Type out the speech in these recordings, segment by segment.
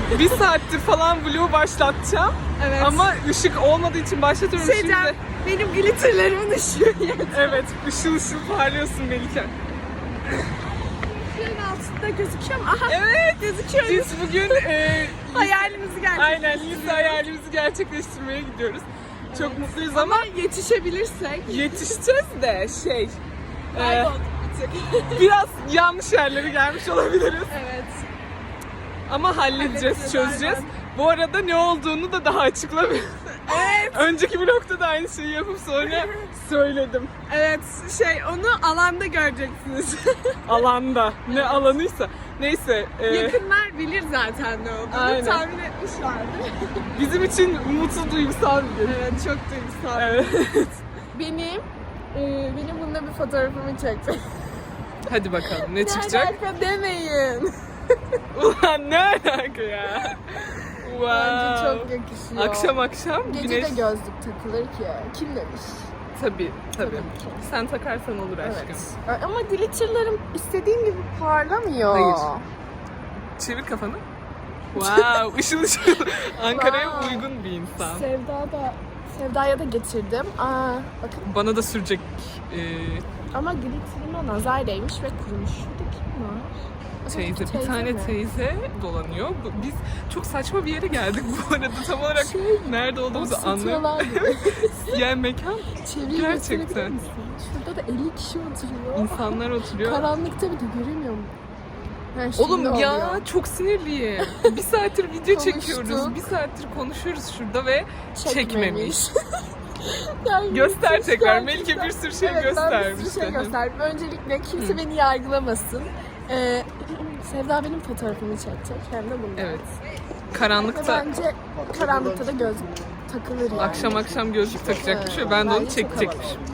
bir saattir falan vlogu başlatacağım. Evet. Ama ışık olmadığı için başlatıyorum şey şimdi. diyeceğim, benim glitterlerimin ışığı Evet, ışıl ışıl parlıyorsun Melike. Yerin altında gözüküyor mu? Aha Evet, gözüküyoruz. biz bugün e, Hayalimizi gerçekleştiriyoruz. aynen lise hayalimizi gerçekleştirmeye gidiyoruz. Çok mutluyuz ama Ama yetişebilirsek. yetişeceğiz de şey, e, Kaybolduk bir tık. biraz yanlış yerlere gelmiş olabiliriz. Evet. Ama halledeceğiz, çözeceğiz. aynen. Bu arada ne olduğunu da daha açıklamıyorum. Evet. Önceki vlogda da aynı şeyi yapıp sonra söyledim. Evet şey onu alanda göreceksiniz. Alanda. Ne alanıysa. Neyse. e, Yakınlar bilir zaten ne olduğunu Aynen. tahmin etmişlerdir. bizim için mutlu duygusal bir gün. Evet çok duygusal. Evet. Benim e, benim bunda bir fotoğrafımı çekti. Hadi bakalım ne çıkacak? alaka demeyin. Ne alaka ya? Wow. Bence çok yakışıyor. Akşam akşam Gece güneş. de gözlük takılır ki. Kim demiş? Tabii tabii. Tabii ki. Sen takarsan olur aşkım. Evet. Ama glitterlarım istediğim gibi parlamıyor. Hayır. Çevir kafanı. Wow, ışıl ışıl. Ankara'ya Wow. uygun bir insan. Sevda da Sevda'ya da getirdim. Aa, bakın Bana da sürecek e, ama glitterime nazar değmiş ve kurumuş. Şurada kim var? Teyze, bir tane mi? teyze dolanıyor. Biz çok saçma bir yere geldik bu arada. Tam olarak Şey, nerede olduğumuzu gibi. Yani mekan Çevreyi Gerçekten. Şurada da 50 kişi oturuyor. insanlar oturuyor. Karanlıkta bir de göremiyorum. Ha, şimdi Oğlum ya oluyor. çok sinirliyim. bir saattir video çekiyoruz. Bir saattir konuşuyoruz şurada ve çekmemiş. Yani Göster tekrar. Melike bir sürü şey evet, göstermiş. Ben bir sürü şey gösterdim. Öncelikle kimse Hı. beni yargılamasın. Ee, Sevda benim fotoğrafımı çekecek. Hem de bunu. Evet. Ve Karanlıkta bence karanlıkta da göz takılır yani. akşam akşam gözlük takacakmış ve ben de onu Bence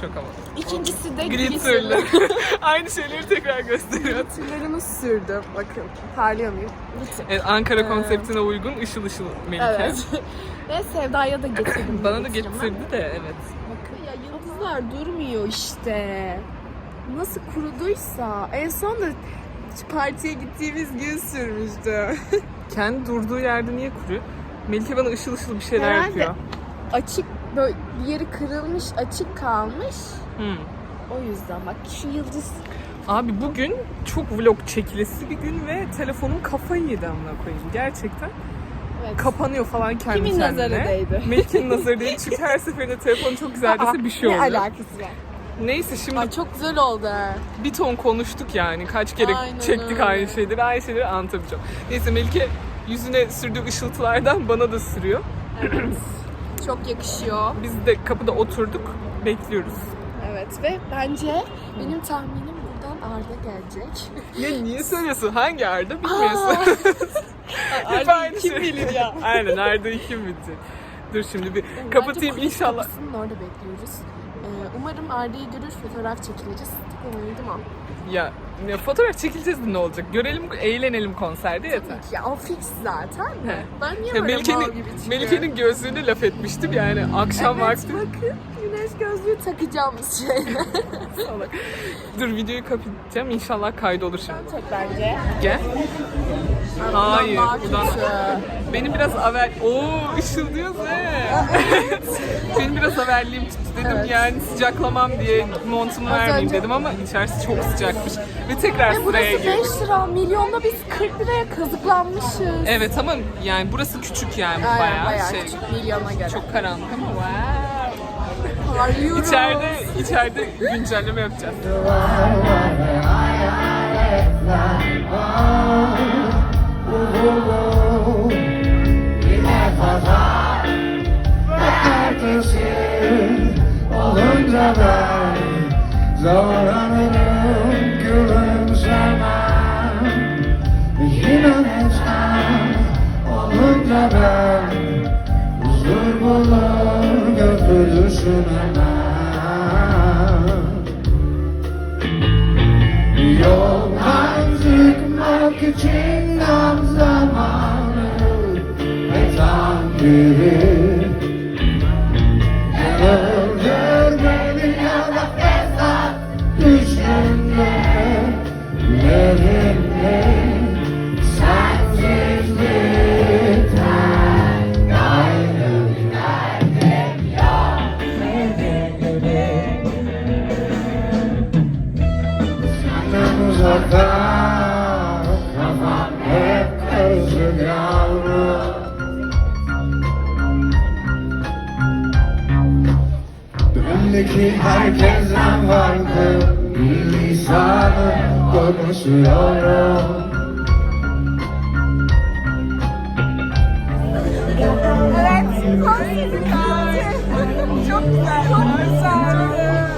çok havalı. İkincisi de Glitterlı. Aynı şeyleri tekrar gösteriyor. Glitterlarımı sürdüm. Bakın parlıyor muyum? Glitter. Evet, Ankara Ee, konseptine uygun ışıl ışıl Melike. Evet. Ve Sevda'ya da getirdim. Bana da glitterimi. getirdi de evet. Bakın ya yıldızlar durmuyor işte. Nasıl kuruduysa. En son da partiye gittiğimiz gün sürmüştü. Kendi durduğu yerde niye kuruyor? Melike bana ışıl ışıl bir şeyler Herhalde. yapıyor. Açık böyle bir yeri kırılmış, açık kalmış. Hmm. O yüzden bak şu yıldız Abi bugün çok vlog çekilesi bir gün ve telefonum kafayı yedi amına koyayım. Gerçekten evet. kapanıyor falan kendi Kimin kendine. nazarı değdi? Melike'nin nazarı değil çünkü her seferinde telefon çok güzel dese bir şey ne oluyor. alakası var? Neyse şimdi Ay çok güzel oldu. ha. bir ton konuştuk yani. Kaç kere Aynen çektik öyle. aynı şeyleri. Aynı şeyleri anlatamayacağım. Neyse Melike yüzüne sürdüğü ışıltılardan bana da sürüyor. Evet. çok yakışıyor. Biz de kapıda oturduk. Bekliyoruz. Evet ve bence benim tahminim buradan Arda gelecek. Ya niye söylüyorsun? Hangi Arda bilmiyorsun. Arda'yı kim şey. bilir ya? Aynen Arda'yı kim bilecek? Dur şimdi bir kapatayım inşallah. kapısının orada bekliyoruz. Ee, umarım Arda'yı görür, fotoğraf çekiliriz. Umarım o. Ya ne fotoğraf çekileceğiz de ne olacak? Görelim, eğlenelim konserde yeter. Tabii ki ya o fix zaten. He. Ben niye Ya böyle mal Melike'nin gibi çıkıyorum? Melike'nin gözlüğünü laf etmiştim yani akşam evet, vakti. bakın güneş gözlüğü takacağımız şey. Salak. Dur videoyu kapatacağım inşallah kaydolur şimdi. Çek bence. Gel. Hayır, buradan-. Benim biraz haber... Oo ışıldıyoruz he. Benim biraz haberliğim tuttu dedim Evet. yani sıcaklamam diye montumu Az vermeyeyim önce- dedim ama içerisi çok sıcakmış. Ve tekrar Ve sıraya burası girdim. 5 lira. Milyonda biz 40 liraya kazıklanmışız. Evet ama yani burası küçük yani Aynen, bayağı, bayağı şey. küçük milyona göre. Çok karanlık ama wow. Parlıyoruz. İçeride, içeride güncelleme yapacağız. Ertesi olunca ben zorlanırım gülümsemem Yine neşem olunca ben. Huzur bulur hemen Yoldan çıkmak için tam zamanı ve tam gibi Öldür ya da fesat düşünce Yerimde Düğündeki herkesten farklı Bir lisanı konuşuyorum Çok güzel. Çok güzel.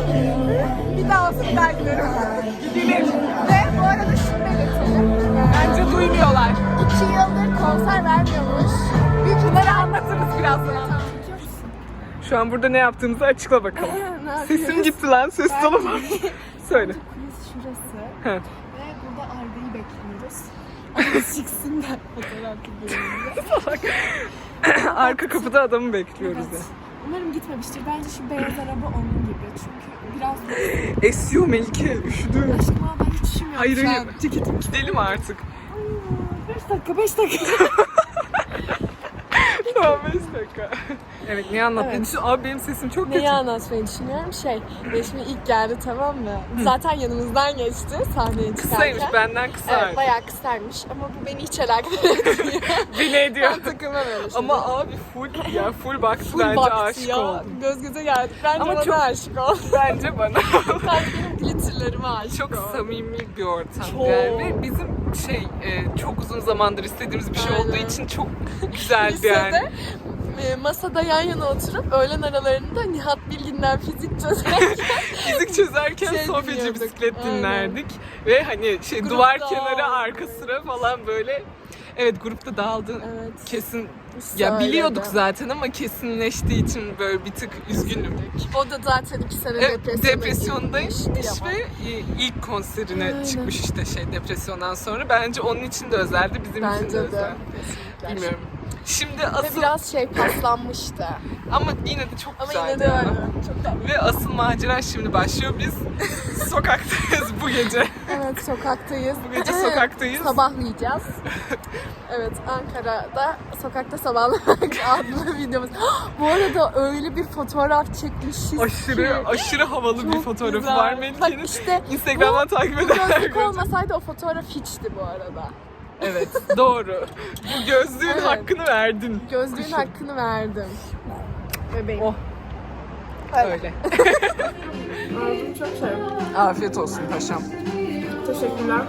Bir daha olsun dertlerim. Gidelim. Ve bu arada şunu belirtelim. Bence duymuyorlar. İki yıldır konser vermiyormuş. Büyük Bunları anlatırız birazdan. Şu an burada ne yaptığımızı açıkla bakalım. Sesim gitti lan. Ses dolu var. Söyle. Kulis şurası. He. Ve burada Arda'yı bekliyoruz. Ama çıksınlar fotoğraf bölümünde. Arka kapıda adamı bekliyoruz Evet. ya. Umarım gitmemiştir. Bence şu beyaz araba onun gibi. Çünkü biraz Esiyor Melike. Üşüdüm. aşkım ama ben hiç üşümüyorum Hayır şu hayır. an. Ceketim gidelim artık. 5 dakika 5 dakika. Tamam 5 dakika. Evet ne anlatmayı Evet. Abi benim sesim çok kötü. Neyi anlatmayı düşünüyorum? Şey, Yeşim ilk geldi tamam mı? Zaten yanımızdan geçti sahneye çıkarken. Kısaymış benden kısa. Evet bayağı kısaymış ama bu beni hiç alakadar etmiyor. Bile ediyor. ben takılmam öyle. Ama abi full ya full baktı Full bence baktı aşık ya. oldum. Göz göze geldik. Bence Ama bana çok- aşık oldu. Bence bana. Sen benim glitterlerime aşık çok oldun. samimi bir ortam Çok. yani ve bizim şey e, çok uzun zamandır istediğimiz bir şey Aynen. olduğu için çok güzeldi yani. E, masada yan yana oturup öğlen aralarında Nihat Bilgin'den fizik çözerken Fizik çözerken Şey dinliyorduk. bisiklet Aynen. dinlerdik ve hani şey Grupta duvar kenarı arka sıra falan böyle Evet grupta dağıldın. Evet. Kesin ya Söyledi. biliyorduk zaten ama kesinleştiği için böyle bir tık üzgünüm. O da zaten iki sene Evet, depresyona depresyondaymış ve ilk konserine Aynen. çıkmış işte şey depresyondan sonra. Bence onun için de özeldi, bizim için de Bence de. özel. Kesinlikle. Bilmiyorum. Şimdi Ve asıl biraz şey paslanmıştı. ama yine de çok Ama güzeldi. yine de öyle. Çok tatlı. Ve asıl macera şimdi başlıyor. Biz sokaktayız bu gece. Evet sokaktayız. Bu gece sokaktayız. Sabahlayacağız. Evet Ankara'da sokakta sabahlamak adlı videomuz. Bu arada öyle bir fotoğraf çekmişiz Aşırı ki. aşırı havalı bir Çok fotoğrafı güzel. var Bak Melike'nin. işte Instagram'dan takip bu edenler gözlük görecek. olmasaydı o fotoğraf hiçti bu arada. Evet doğru. Bu gözlüğün Evet. hakkını verdin. Gözlüğün hakkını verdim. Bebeğim. Oh. Öyle. Ağzım çok şey. Afiyet olsun paşam. Teşekkürler.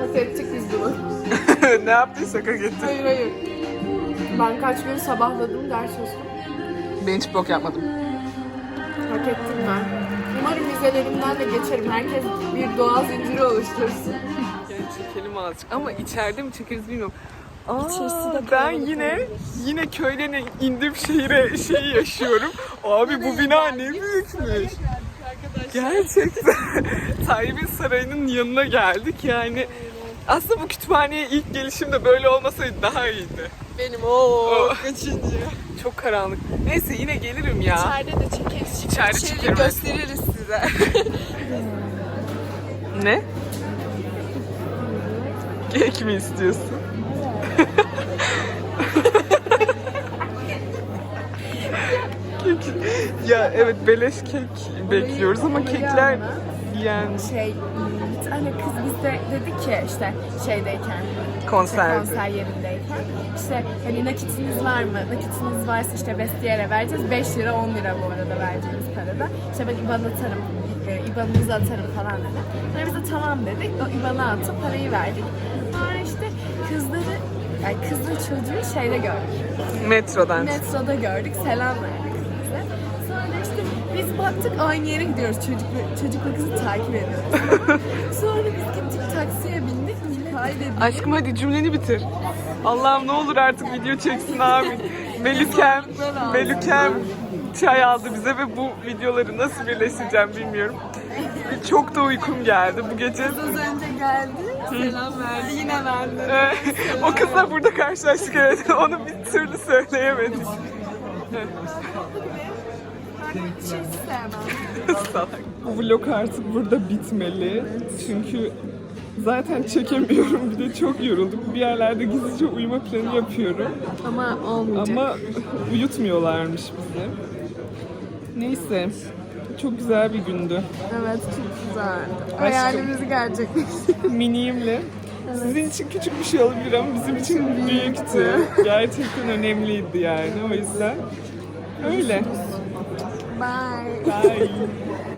Hak ettik biz bunu. ne yaptıysak hak ettik. Hayır hayır. Ben kaç gün sabahladım ders çalıştım. Ben hiç blok yapmadım. Hak ettim ben. Umarım vizelerimden de geçerim. Herkes bir doğal zinciri oluştursun. Çekelim azıcık ama içeride mi çekeriz bilmiyorum. Aa, İçerisi de ben yine olabilir. yine köyden indim şehire şeyi yaşıyorum. Abi bu bina ne büyükmüş. Gerçekten. Tayyip'in sarayının yanına geldik yani. Aslında bu kütüphaneye ilk gelişimde böyle olmasaydı daha iyiydi. Benim o Oh. kaçıncı? Çok karanlık. Neyse yine gelirim ya. İçeride de çekeriz. İçeride İçeri çekerim, gösteririz size. Ne? Kek mi istiyorsun? kek. Ya evet beleş kek bekliyoruz ama kekler yani şey bir tane kız bizde dedi ki işte şeydeyken Konserde. işte konser yerindeyken işte hani nakitiniz var mı? Nakitiniz varsa işte vestiyere vereceğiz. 5 lira 10 lira bu arada vereceğimiz parada. İşte ben IBAN atarım. e, IBAN'ınızı atarım falan dedi. Sonra biz de tamam dedik. O IBAN'ı atıp parayı verdik. Sonra işte kızları yani kızla çocuğu şeyde gördük. metrodan. Metroda gördük. Selam verdik bize. Sonra işte biz baktık aynı yere gidiyoruz. Çocuk, çocukla kızı takip ediyoruz. Aşkım hadi cümleni bitir. Allah'ım ne olur artık video çeksin abi. Melükem, Melükem çay aldı bize ve bu videoları nasıl birleştireceğim bilmiyorum. Çok da uykum geldi bu gece. Az önce geldi. Selam verdi. Yine verdi. O kızla burada karşılaştık evet. Onu bir türlü söyleyemedik. Sevmem. Salak. Bu vlog artık burada bitmeli. Çünkü zaten çekemiyorum. Bir de çok yorulduk. Bir yerlerde gizlice uyuma planı yapıyorum. Ama olmayacak. Ama uyutmuyorlarmış bizi. Neyse. Çok güzel bir gündü. Evet çok güzeldi. Hayalimizi gerçekleştirdik. Miniyimle Sizin için küçük bir şey olabilir ama bizim için büyüktü. Gerçekten önemliydi yani o yüzden. Öyle. Bye. Bye.